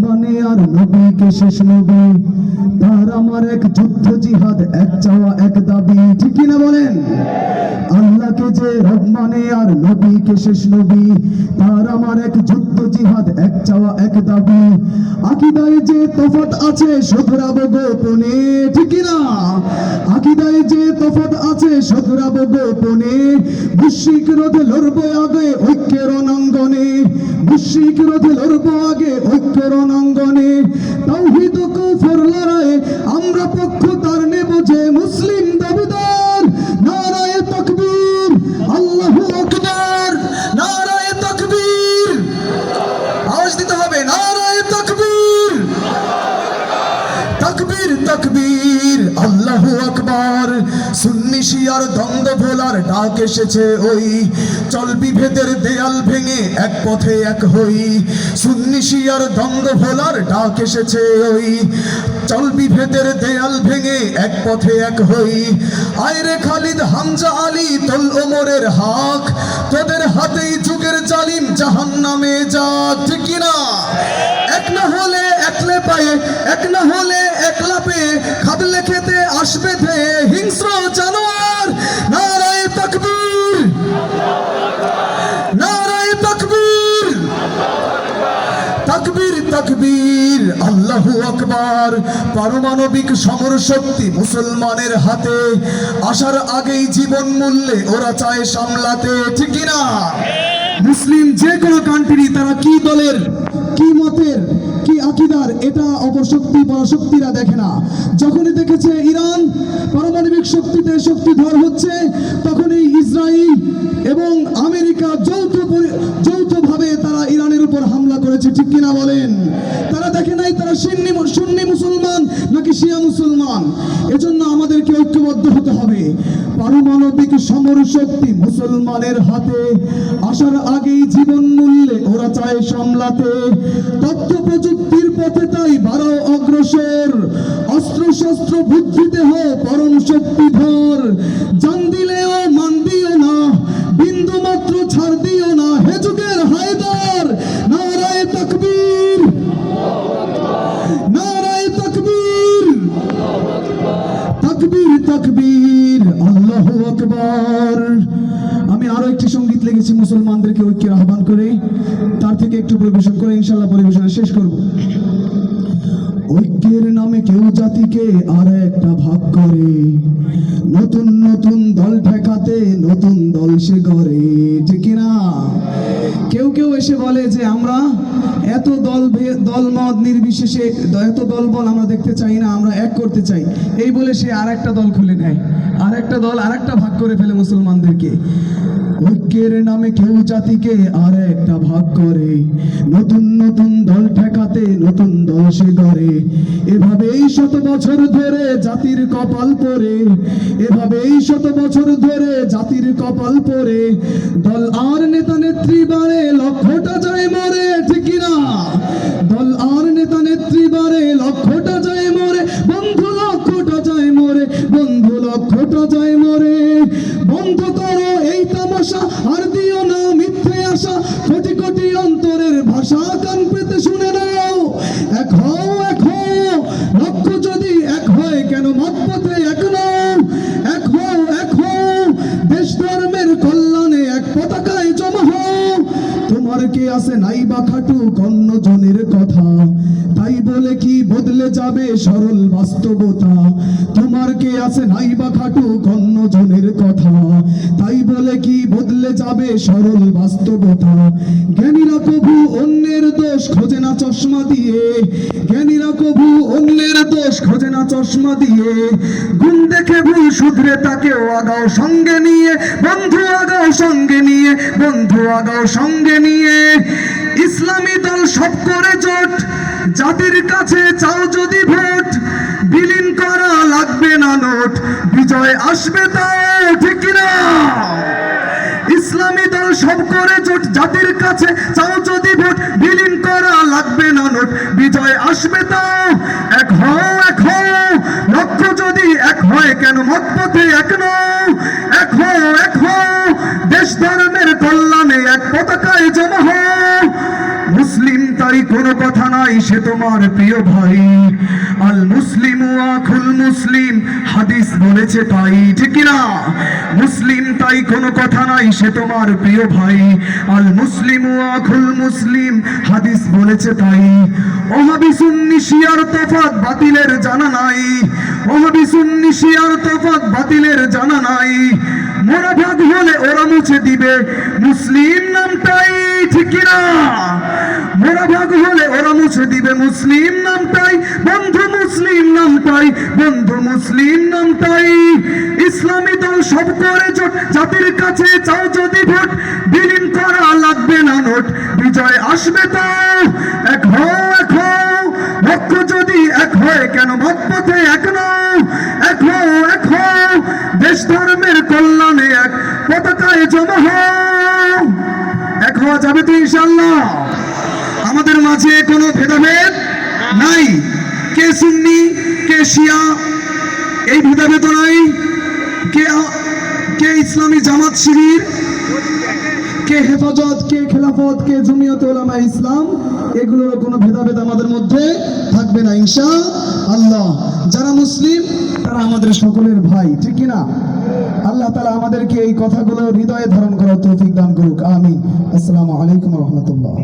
মানে আর নবীকে শেষ নবী? তার আমার এক যুদ্ধ জিহাদ, এক চাওয়া, এক দাবি। ঠিক কি না বলেন? আল্লাহকে যে রব মানে আর নবীকে শেষ নবী, তার আমার এক যুদ্ধ জিহাদ, এক চাওয়া, এক দাবি। আকিদায় যে তফাত আছে শোধরাবো গোপনে। ঠিক কি না আকিদায় যে তফাত আছে শোধরাবো গোপনে। মুশরিক রোধে লড়বো আগে ঐক্যের রণাঙ্গনে মুশরিক রোধে লড়বো আগে ঐক্যের অঙ্গনে তাওহীদ কৌফর লড়াই আমরা পক্ষ তার নেব যে মুসলিম দাবিদার। নারায় তকবীর, আল্লাহ আকবার, নারায় তকবীর। আওয়াজ দিতে হবে, নারায় তকবীর। তকবীর, তাকবীর। আকবার সুন্নি শিয়ার দ্বন্দ্ব ভোলার ডাক এসেছে ওই। চল বিভেদের দেয়াল ভেঙে এক পথে এক হই। সুন্নি শিয়ার দ্বন্দ্ব ভোলার ডাক এসেছে ওই। চল বিভেদের দেয়াল ভেঙে এক পথে এক হই। আয়রে খালিদ হামজা আলী, তোল ওমরের হাক। তোদের হাতেই যুগের জালিম জাহান্নামে যা ঠিক কি না এক না হলে একলে পায়ে এক না হলে একলা পেয়ে খাবলে খেতে আসবে ধে হিংস্র জানোয়ার। নারায় তকবীর। নারায় তকবীর। তাকবীর তাকবীর। আল্লাহু আকবার। পারমাণবিক সমর শক্তি মুসলমানের হাতে। আসার আগেই জীবন মূল্যে ওরা চায় সামলাতে, ঠিক না মুসলিম যে কোনো কান্ট্রি তারা কি দলের? কি মতের, কি আকিদার, এটা অপশক্তি, পরাশক্তিরা দেখে না। যখনই দেখেছে ইরান পারমাণবিক শক্তিতে শক্তিধর হচ্ছে, তখনই ইসরায়েল এবং আমেরিকা যৌথ ইরানের উপর হামলা করেছে, ঠিক কিনা বলেন? তারা দেখে নাই, তারা সুন্নি সুন্নি মুসলমান নাকি শিয়া মুসলমান? এজন্য আমাদেরকে ঐক্যবদ্ধ হতে হবে। পারমাণবিক সমর শক্তি মুসলমানের হাতে আসার আগেই জীবন মূল্যে ওরা চায় সামলাতে। তথ্য প্রযুক্তির পথে তাই বারো অগ্রসর। অস্ত্র শস্ত্র বুদ্ধিতে হো পরম শক্তিধর জান দিলেও মান দিও না বিন্দু মাত্র ছাড় দিও না। আমি আরও একটি সংগীত লেগেছি মুসলমানদেরকে ঐক্যের আহ্বান করে। তার থেকে একটু পরিবেশন করে ইনশাল্লাহ পরিবেশন শেষ করব। ঐক্যের নামে কেউ জাতিকে আর একটা ভাগ করে। নতুন নতুন দল ঠেকাতে নতুন দল সে করে এসে বলে যে আমরা এত দল ভে- দল মত নির্বিশেষে, এত দল বল আমরা দেখতে চাই না, আমরা এক করতে চাই। এই বলে সে আর একটা দল খুলে নেয়। আর একটা দল আর একটা ভাগ করে ফেলে মুসলমানদেরকে। ঐক্যের নামে কেউ জাতিকে আর একটা ভাগ করে। নতুন নতুন দল ঠেকাতে নতুন দল সে করে এভাবেই শত বছর ধরে জাতির কপাল পরে এভাবেই শত বছর ধরে জাতির কপাল পরে দল আর নেতা নেত্রী বাড়ে লক্ষ্যটা কে আছে নাই বা খাটু কন্যজনের কথা। তাই বলে কি বদলে যাবে সরল বাস্তবতা? তোমার কে আছে নাই বা খাটু কন্ন জনের কথা? তাই বলে কি বদলে যাবে সরল বাস্তবতা? জ্ঞানীরা কবু অন্যের দোষ খোঁজে না চশমা দিয়ে। জ্ঞানীরা কবু অন্যের দোষ খোঁজে না চশমা দিয়ে। গুণ দেখে ভুল শুধরে তাকেও আগাও সঙ্গে নিয়ে। বন্ধু আগাও সঙ্গে নিয়ে। বন্ধু আগাও সঙ্গে নিয়ে। ইসলামী দল সব করে জোট। জাতির কাছে চাও যদি ভোট, বিলীন করা লাগবে না নোট। বিজয় আসবে তাও ঠিক না ইসলামী দল সব করে জোট জাতির কাছে চাও যদি ভোট, বিলীন করা লাগবে না নোট। বিজয় আসবে তাও এক হও এক হও। লক্ষ্য যদি এক হয়, কেন মত পথে এক নও? এক হও এক হও। দেশ ধর্মের কল্যাণে এক পতাকায় জমা তাই কোনো কথা নাই, সে তোমার প্রিয় ভাই। আল মুসলিম আখুল মুসলিম, হাদিস বলেছে তাই, ঠিক না? মুসলিম তাই কোনো কথা নাই, সে তোমার প্রিয় ভাই। আল মুসলিম আখুল মুসলিম, হাদিস বলেছে তাই। শিয়ার তফাত বাতিলের জানা নাই। ওহাবি শিয়ার তফাত বাতিলের জানা নাই। মোরা ভাগ হলে ওরা মুছে দিবে। মুসলিম নামটাই ঠিক না? ভাগ হলে ওরা মুছে দিবে মুসলিম নামটাই বন্ধু মুসলিম নামটাই বন্ধু মুসলিম নামটাই ইসলামী দল সব করে জোট জাতির কাছে চাও যদি ভোট বিলীন করা লাগবে না নোট বিজয় আসবে তো এক হও এক হও লক্ষ্য যদি এক হয় কেন মত পথে এক নও এক হও এক হও দেশ ধর্মের কল্যাণে এক পতাকায় জমা হও এক হওয়া যাবে তো ইনশাল্লাহ আমাদের মাঝে কোনো ভেদাভেদ নাই। কে সুন্নি, কে শিয়া, এই ভেদাভেদ নাই। কে কে ইসলামী জামাত শিবির, কে হেফাজত, কে খেলাফত, কে জমিয়ত ওলামা ইসলাম এগুলোর কোনো ভেদাভেদ আমাদের মধ্যে থাকবে না ইনশা আল্লাহ যারা মুসলিম, তারা আমাদের সকলের ভাই, ঠিক কি না আল্লাহ তালা আমাদেরকে এই কথাগুলো হৃদয়ে ধারণ করার তৌফিক দান করুক। আমি আসসালামু আলাইকুম রহমতুল্লাহ।